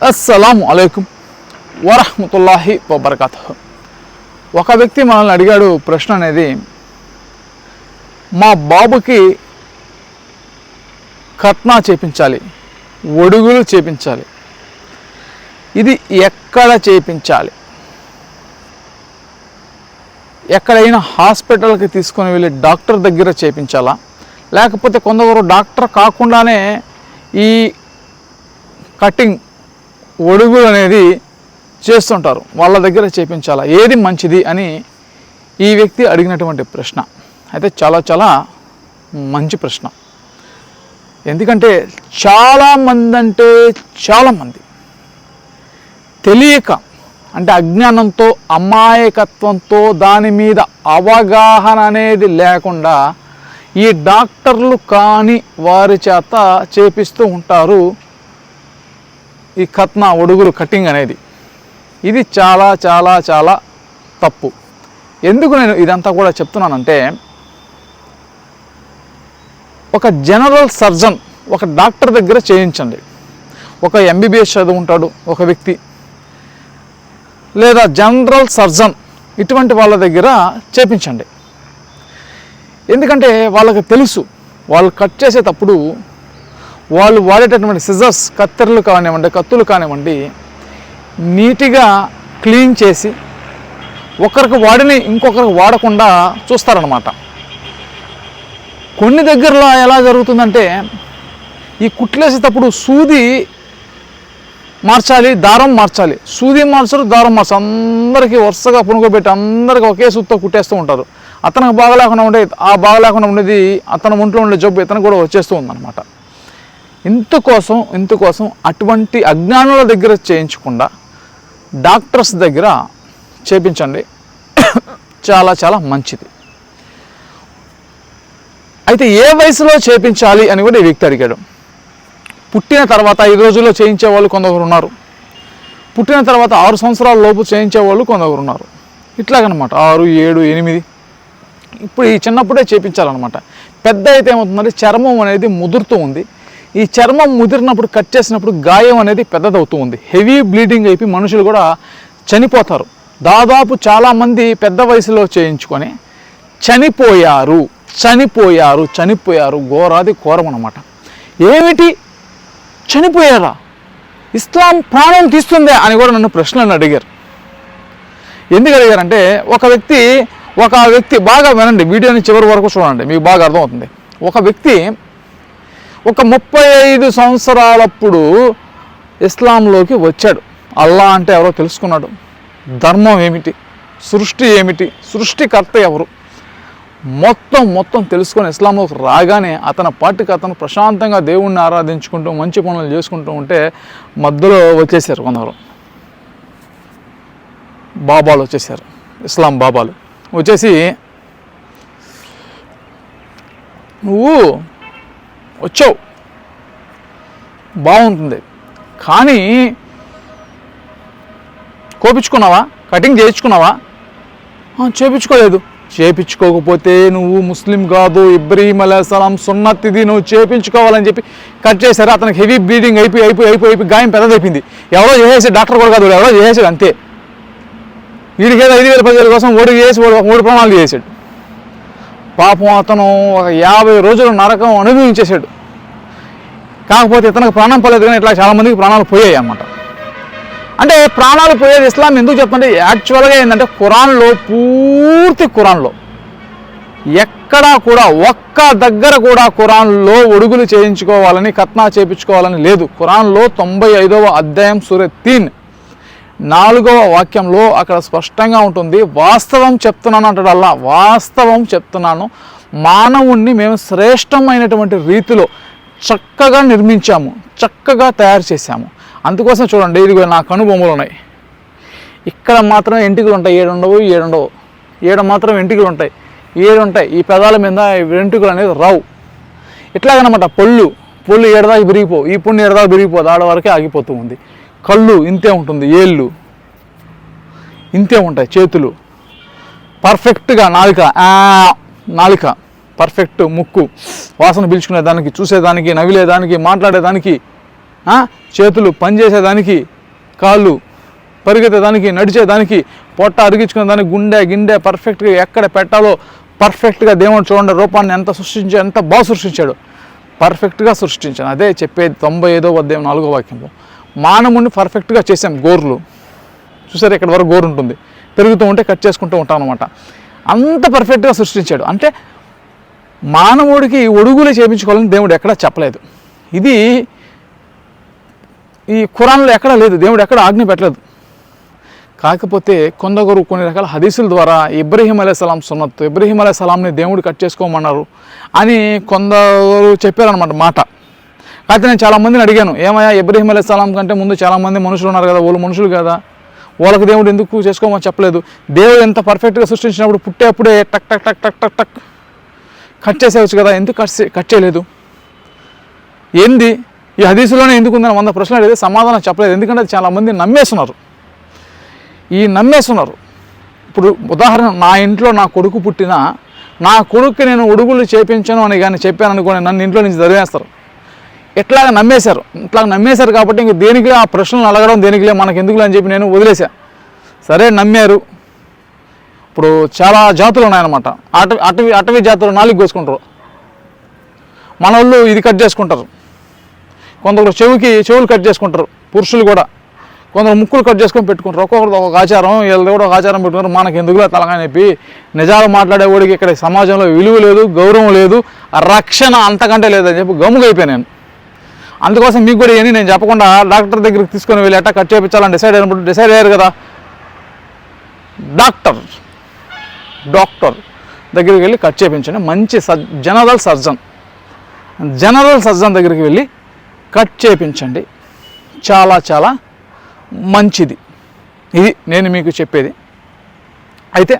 అస్సలం అలైకుం వరహమతుల్లాహి వబర్కాత్ ఒక వ్యక్తి మనల్ని అడిగాడు ప్రశ్న అనేది మా బాబుకి కట్నా చేపించాలి ఒడుగులు చేపించాలి. ఇది ఎక్కడ చేపించాలి? ఎక్కడైనా హాస్పిటల్కి తీసుకొని వెళ్ళి డాక్టర్ దగ్గర చేపించాలా? లేకపోతే కొందరు డాక్టర్ కాకుండానే ఈ కటింగ్ ఒడుగులు అనేది చేస్తుంటారు. వాళ్ళ దగ్గర చేపించాలా? ఏది మంచిది అని ఈ వ్యక్తి అడిగినటువంటి ప్రశ్న. అయితే చాలా చాలా మంచి ప్రశ్న. ఎందుకంటే చాలామంది అంటే చాలామంది తెలియక అంటే అజ్ఞానంతో అమాయకత్వంతో దాని మీద అవగాహన అనేది లేకుండా ఈ డాక్టర్లు కాని వారి చేత చేపిస్తూ ఉంటారు ఈ కత్నా ఒడుగులు కటింగ్ అనేది. ఇది చాలా చాలా చాలా తప్పు. ఎందుకు నేను ఇదంతా కూడా చెప్తున్నానంటే ఒక జనరల్ సర్జన్ ఒక డాక్టర్ దగ్గర చేయించండి. ఒక ఎంబీబీఎస్ చదువుకుంటాడు ఒక వ్యక్తి. లేదా జనరల్ సర్జన్ ఇటువంటి వాళ్ళ దగ్గర చేపించండి. ఎందుకంటే వాళ్ళకి తెలుసు వాళ్ళు కట్ చేసేటప్పుడు వాళ్ళు వాడేటటువంటి సిజర్స్ కత్తెరలు కానివ్వండి కత్తులు కానివ్వండి నీట్గా క్లీన్ చేసి ఒకరికి వాడిని ఇంకొకరికి వాడకుండా చూస్తారనమాట కొన్ని దగ్గరలో ఎలా జరుగుతుందంటే ఈ కుట్లేసేటప్పుడు సూది మార్చాలి దారం మార్చాలి. సూది మార్చరు దారం మార్చాలి అందరికీ వరుసగా పునుకోబెట్టి అందరికీ ఒకే సూత్తో కుట్టేస్తూ ఉంటారు. అతనికి బాగలేకుండా ఉండే ఆ బాగలేకుండా ఉండేది అతని ఒంట్లో ఉండే జబ్బు ఇతను కూడా వచ్చేస్తూ ఉందన్నమాట. ఇందుకోసం ఇందుకోసం అటువంటి అజ్ఞానుల దగ్గర చేయించకుండా డాక్టర్స్ దగ్గర చేపించండి. చాలా చాలా మంచిది. అయితే ఏ వయసులో చేపించాలి అని కూడా ఈ వ్యక్తి అడిగాడు. పుట్టిన తర్వాత ఐదు రోజుల్లో చేయించే వాళ్ళు కొందరు ఉన్నారు. పుట్టిన తర్వాత ఆరు సంవత్సరాల లోపు చేయించే వాళ్ళు కొందరు ఉన్నారు. ఇట్లాగనమాట ఆరు ఏడు ఎనిమిది. ఇప్పుడు ఈ చిన్నప్పుడే చేపించాలన్నమాట. పెద్ద అయితే ఏమవుతుందంటే చర్మం అనేది ముదురుతూ ఉంది. ఈ చర్మం ముదిరినప్పుడు కట్ చేసినప్పుడు గాయం అనేది పెద్దదవుతూ ఉంది. హెవీ బ్లీడింగ్ అయిపోయి మనుషులు కూడా చనిపోతారు. దాదాపు చాలామంది పెద్ద వయసులో చేయించుకొని చనిపోయారు చనిపోయారు చనిపోయారు ఘోరాది ఘోరం అనమాట ఏమిటి? చనిపోయారా? ఇస్లాం ప్రాణం తీస్తుందే అని కూడా నన్ను ప్రశ్నలను అడిగారు. ఎందుకు అడిగారంటే ఒక వ్యక్తి ఒక వ్యక్తి బాగా వినండి వీడియోని చివరి వరకు చూడండి మీకు బాగా అర్థమవుతుంది. ఒక వ్యక్తి ఒక ముప్పై ఐదు సంవత్సరాలప్పుడు ఇస్లాంలోకి వచ్చాడు. అల్లా అంటే ఎవరో తెలుసుకున్నాడు. ధర్మం ఏమిటి? సృష్టి ఏమిటి? సృష్టికర్త ఎవరు? మొత్తం మొత్తం తెలుసుకొని ఇస్లాంలోకి రాగానే అతని పాటికి అతను ప్రశాంతంగా దేవుణ్ణి ఆరాధించుకుంటూ మంచి పనులు చేసుకుంటూ ఉంటే మధ్యలో వచ్చేసారు కొందరు. బాబాలు వచ్చేసారు. ఇస్లాం బాబాలు. వచ్చేసి నువ్వు వచ్చావు. బాగుంటుంది. కానీ కోపించుకున్నావా? కటింగ్ చేయించుకున్నావా? చేపించుకోలేదు. చేపించుకోకపోతే నువ్వు ముస్లిం కాదు ఇబ్రహీం అలైహిస్సలాం సున్నతిది నువ్వు చేపించుకోవాలని చెప్పి కట్ చేశారు. అతనికి హెవీ బ్లీడింగ్ అయిపోయి అయిపోయి అయిపోయి అయిపోయి గాయం పెద్దదైపోయింది ఎవరో చేసేసి డాక్టర్ కూడా కాదు ఎవరో చేసేసాడు అంతే. వీడికి ఏదో ఐదు వేల పదివేల కోసం ఓడి చేసి ఓడి మూడు ప్రమాణాలు చేసాడు పాపం అతను ఒక యాభై రోజులు నరకం అనుభవించేశాడు. కాకపోతే ఇతనికి ప్రాణం పోలేదు కానీ ఇట్లా చాలామందికి ప్రాణాలు పోయాయి అన్నమాట. అంటే ప్రాణాలు పోయేది ఇస్లాం ఎందుకు చెప్తుంటే యాక్చువల్గా ఏంటంటే ఖురాన్లో పూర్తి ఖురాన్లో ఎక్కడా కూడా ఒక్క దగ్గర కూడా ఖురాన్లో ఒడుగులు చేయించుకోవాలని కత్నా చేయించుకోవాలని లేదు. కురాన్లో తొంభై ఐదవ అధ్యాయం సూర్య తీన్. నాలుగవ వాక్యంలో అక్కడ స్పష్టంగా ఉంటుంది వాస్తవం చెప్తున్నాను అంటాడు అల్లా. వాస్తవం చెప్తున్నాను. మానవుణ్ణి మేము శ్రేష్టమైనటువంటి రీతిలో చక్కగా నిర్మించాము చక్కగా తయారు చేశాము. అందుకోసం చూడండి ఇదిగో నా కనుబొమ్మలు ఉన్నాయి. ఇక్కడ మాత్రం ఎంటికలు ఉంటాయి. ఏడు ఉండవు ఏడు ఉండవు. ఏడు మాత్రం ఎంటికలు ఉంటాయి. ఏడు ఉంటాయి. ఈ పెదాల మీద వెంటుకలు వెంట్రుకలు అనేది రావు. ఇట్లాగనమాట పొళ్ళు పొళ్ళు ఏడదాకా విరిగిపో ఈ పుణ్య ఏడదాకా విరిగిపోదు ఆడ వరకే ఆగిపోతూ ఉంది. కళ్ళు ఇంతే ఉంటుంది ఏళ్ళు. ఇంతే ఉంటాయి చేతులు. పర్ఫెక్ట్గా నాలుక నాలుక. పర్ఫెక్ట్ ముక్కు. వాసన పీల్చుకునేదానికి చూసేదానికి నవిలేదానికి మాట్లాడేదానికి చేతులు పనిచేసేదానికి కాళ్ళు పరిగెత్తేదానికి నడిచేదానికి పొట్ట అరిగించుకునే దానికి గుండె గిండె పర్ఫెక్ట్గా ఎక్కడ పెట్టాలో పర్ఫెక్ట్గా దేవుడు చూడండి రూపాన్ని ఎంత సృష్టించాడు ఎంత బాగా సృష్టించాడు. పర్ఫెక్ట్గా సృష్టించాను అదే చెప్పేది తొంభై ఐదో అధ్యాయం నాలుగో వాక్యంలో. మానవుడిని పర్ఫెక్ట్గా చేసాం గోర్లు. చూసారు ఇక్కడ వరకు గోరు ఉంటుంది. పెరుగుతూ ఉంటే కట్ చేసుకుంటూ ఉంటాం అనమాట అంత పర్ఫెక్ట్గా సృష్టించాడు. అంటే మానవుడికి ఒడుగులే చేయించుకోవాలని దేవుడు ఎక్కడా చెప్పలేదు. ఇది ఈ ఖురాన్లో ఎక్కడా లేదు. దేవుడు ఎక్కడ ఆజ్ఞ పెట్టలేదు. కాకపోతే కొందరు కొన్ని రకాల హదీసుల ద్వారా ఇబ్రహీం అలీ సున్నత్తు ఇబ్రహీం అలీ దేవుడు కట్ చేసుకోమన్నారు అని కొందరు చెప్పారనమాట మాట. అయితే నేను చాలా మందిని అడిగాను ఏమయ్యా ఇబ్రహీం అలీ సలాం కంటే ముందు చాలామంది మనుషులు ఉన్నారు కదా వాళ్ళు మనుషులు కదా? వాళ్ళకి దేవుడు ఎందుకు చేసుకోమని చెప్పలేదు. దేవుడు ఎంత పర్ఫెక్ట్గా సృష్టించినప్పుడు పుట్టేప్పుడే టక్ టక్ టక్ టక్ టక్ టక్ కట్ చేసేవచ్చు కదా ఎందుకు కట్ కట్ చేయలేదు? ఏంది? ఈ హదీసులోనే ఎందుకు ఉందని వంద ప్రశ్నలు అడిగితే సమాధానం చెప్పలేదు. ఎందుకంటే అది చాలామంది నమ్మేస్తున్నారు. ఈ నమ్మేస్తున్నారు. ఇప్పుడు ఉదాహరణ నా ఇంట్లో నా కొడుకు పుట్టినా నా కొడుక్కి నేను ఉడుగులు చేపించను అని కానీ చెప్పాననుకోని నన్ను ఇంట్లో నుంచి దరివేస్తారు ఎట్లాగ నమ్మేశారు? ఇట్లా నమ్మేశారు కాబట్టి ఇంక దేనికిలే ఆ ప్రశ్నలు అడగడం దేనికిలే మనకి ఎందుకులే అని చెప్పి నేను వదిలేశా. సరే నమ్మారు. ఇప్పుడు చాలా జాతులు ఉన్నాయన్నమాట. అటవీ అటవీ అటవీ జాతులు నాలుగు కోసుకుంటారు. మన వాళ్ళు ఇది కట్ చేసుకుంటారు. కొందరు చెవికి చెవులు కట్ చేసుకుంటారు. పురుషులు కూడా. కొందరు ముక్కులు కట్ చేసుకొని పెట్టుకుంటారు. ఒక్కొక్కరు ఒక ఆచారం వీళ్ళది కూడా ఒక ఆచారం పెట్టుకుంటారు. మనకి ఎందుకులే తలగా చెప్పి నిజాలు మాట్లాడేవాడికి ఇక్కడ సమాజంలో విలువ లేదు గౌరవం లేదు రక్షణ అంతకంటే లేదని చెప్పి గమ్ముగైపోయాను నేను. అందుకోసం మీకు కూడా ఏమీ నేను చెప్పకుండా డాక్టర్ దగ్గరికి తీసుకొని వెళ్ళి ఎట్టా కట్ చేయించాలని డిసైడ్ అయినప్పుడు డిసైడ్ అయ్యారు కదా. డాక్టర్ డాక్టర్ దగ్గరికి వెళ్ళి కట్ చేయించండి. మంచి sir general surgeon general surgeon దగ్గరికి వెళ్ళి కట్ చేయించండి. చాలా చాలా మంచిది. ఇది నేను మీకు చెప్పేది. అయితే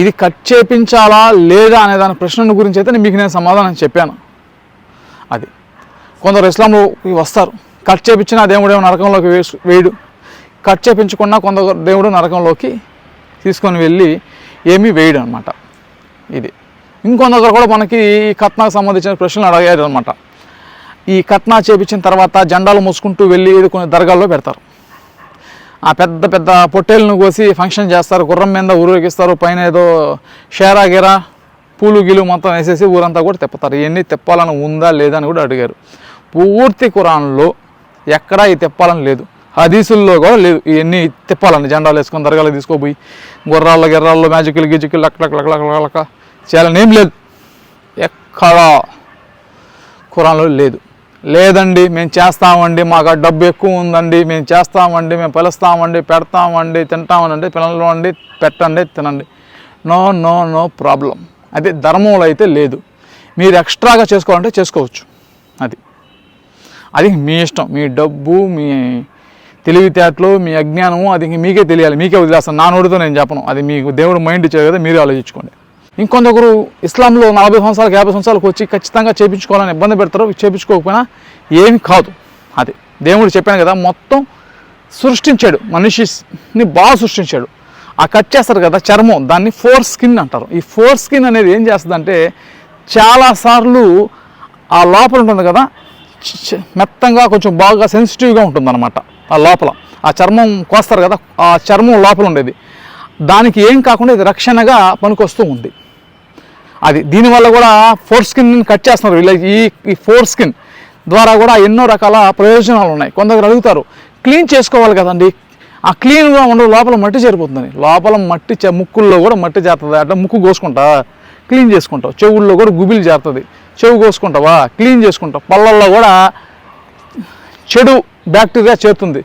ఇది కట్ చేయించాలా లేదా అనే దాని ప్రశ్న గురించి అయితే మీకు నేను సమాధానం చెప్పాను. అది. కొందరు ఇస్లాంలో వస్తారు. కట్ చేపించిన దేవుడు ఏమో నరకంలోకి వేసు వేయడు. కట్ చేపించకుండా కొందరు దేవుడు నరకంలోకి తీసుకొని వెళ్ళి ఏమీ వేయడు అనమాట ఇది. ఇంకొందరు కూడా మనకి ఈ కట్నాకు సంబంధించిన ప్రశ్నలు అడిగారు అనమాట ఈ కట్నా చేపించిన తర్వాత జెండాలు మూసుకుంటూ వెళ్ళి కొన్ని దర్గాల్లో పెడతారు. ఆ పెద్ద పెద్ద పొట్టేళ్ళను కోసి ఫంక్షన్ చేస్తారు. గుర్రం మీద ఊరేగిస్తారు. పైన ఏదో షేరా గిరా పూలు గీలు మొత్తం వేసేసి ఊరంతా కూడా తిప్పుతారు. ఇవన్నీ తిప్పాలని ఉందా లేదా అని కూడా అడిగారు. పూర్తి ఖురాన్లో ఎక్కడా ఈ తిప్పాలని లేదు. హదీసుల్లో కూడా లేదు. ఇవన్నీ తిప్పాలని జెండాలు వేసుకొని దర్గాలు తీసుకోపోయి గుర్రాల్లో గిర్రాల్లో మ్యాజిక్లు గిజిక్లు luck luck luck luck luck చేయాలని ఏం లేదు. ఎక్కడా కురాన్లో లేదు. లేదండి మేము చేస్తామండి మాకు డబ్బు ఎక్కువ ఉందండి మేము చేస్తామండి మేము పిలుస్తామండి పెడతామండి తింటామనండి పిల్లలండి పెట్టండి తినండి. No no no problem. అదే ధర్మంలో అయితే లేదు. మీరు ఎక్స్ట్రాగా చేసుకోవాలంటే చేసుకోవచ్చు. అది. అది మీ ఇష్టం. మీ డబ్బు మీ తెలివితేటలు మీ అజ్ఞానము అది మీకే తెలియాలి. మీకే వదిలేస్తాను. నా నోటితో నేను చెప్పను. అది మీకు దేవుడు మైండ్ ఇచ్చారు కదా మీరే ఆలోచించుకోండి. ఇంకొందరు ఇస్లాంలో నలభై సంవత్సరాలకు యాభై సంవత్సరాలకు వచ్చి ఖచ్చితంగా చేయించుకోవాలని ఇబ్బంది పెడతారు. చేయించుకోకపోయినా ఏమి కాదు. అది. దేవుడు చెప్పాను కదా మొత్తం సృష్టించాడు. మనిషిని బాగా సృష్టించాడు. ఆ కట్ చేస్తారు కదా చర్మం దాన్ని ఫోర్ స్కిన్ అంటారు. ఈ ఫోర్ స్కిన్ అనేది ఏం చేస్తుందంటే చాలాసార్లు ఆ లోపల ఉంటుంది కదా మెత్తంగా కొంచెం బాగా సెన్సిటివ్గా ఉంటుంది అనమాట ఆ లోపల. ఆ చర్మం కోస్తారు కదా ఆ చర్మం లోపల ఉండేది. దానికి ఏం కాకుండా ఇది రక్షణగా పనికొస్తూ ఉంది. అది దీనివల్ల కూడా ఫోర్ స్కిన్ కట్ చేస్తున్నారు. వీళ్ళకి ఈ ఈ ఫోర్ స్కిన్ ద్వారా కూడా ఎన్నో రకాల ప్రయోజనాలు ఉన్నాయి. కొందరు అడుగుతారు క్లీన్ చేసుకోవాలి కదండి ఆ క్లీన్గా ఉండదు లోపల మట్టి చేరిపోతుందని. లోపల మట్టి చే- ముక్కుల్లో కూడా మట్టి చేరుతుంది. అంటే ముక్కు కోసుకుంటా క్లీన్ చేసుకుంటావు. చెవుల్లో కూడా గుబిలు చేరుతుంది. చెవు కోసుకుంటావా క్లీన్ చేసుకుంటావు. పళ్ళల్లో కూడా చెడు బ్యాక్టీరియా చేరుతుంది.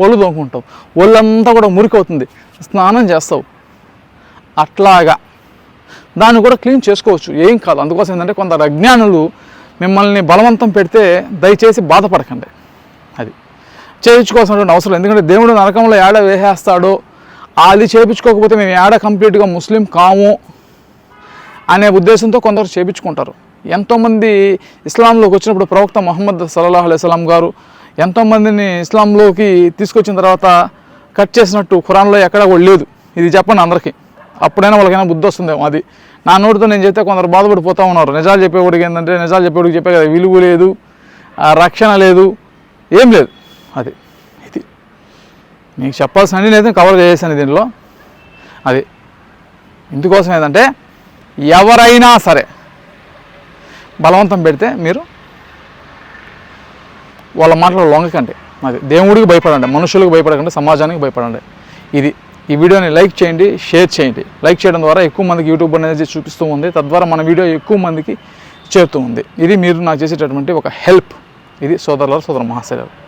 పళ్ళు తోముకుంటావు. ఒళ్ళంతా కూడా మురికి అవుతుంది స్నానం చేస్తావు. అట్లాగా. దాన్ని కూడా క్లీన్ చేసుకోవచ్చు. ఏం కాదు. అందుకోసం ఏంటంటే కొందరు అజ్ఞానులు మిమ్మల్ని బలవంతం పెడితే దయచేసి బాధపడకండి. అది. చేయించుకోవాల్సినటువంటి అవసరం ఎందుకంటే దేవుడు నరకంలో ఏడ వేసేస్తాడో అది చేయించుకోకపోతే మేము ఏడ కంప్లీట్గా ముస్లిం కాము అనే ఉద్దేశంతో కొందరు చేయించుకుంటారు. ఎంతోమంది ఇస్లాంలోకి వచ్చినప్పుడు ప్రవక్త మొహమ్మద్ సల్లాహ్ అలైస్లాం గారు ఎంతోమందిని ఇస్లాంలోకి తీసుకొచ్చిన తర్వాత కట్ చేసినట్టు ఖురాన్లో ఎక్కడా కూడా లేదు. ఇది చెప్పండి అందరికీ. అప్పుడైనా వాళ్ళకైనా బుద్ధి వస్తుందేమో అది. నా నోటితో నేను చెప్తే కొందరు బాధపడిపోతూ ఉన్నారు. నిజాలు చెప్పేవాడికి ఏంటంటే నిజాలు చెప్పేవాడికి చెప్పే కదా విలువ లేదు రక్షణ లేదు ఏం లేదు. అది. ఇది. మీకు చెప్పాల్సిన అన్ని నేను కవర్ చేసాను దీనిలో అది. ఇందుకోసం ఏంటంటే ఎవరైనా సరే బలవంతం పెడితే మీరు వాళ్ళ మాటలు లొంగకండి. అది. దేవుడికి భయపడండి మనుషులకు భయపడకండి సమాజానికి భయపడండి. ఇది. ఈ వీడియోని లైక్ చేయండి షేర్ చేయండి. లైక్ చేయడం ద్వారా ఎక్కువ మందికి యూట్యూబ్ అనేది చూపిస్తూ ఉంది. తద్వారా మన వీడియో ఎక్కువ మందికి చేరుతూ ఉంది. ఇది మీరు నాకు చేసేటటువంటి ఒక హెల్ప్. ఇది సోదరుల సోదర మహాశైలు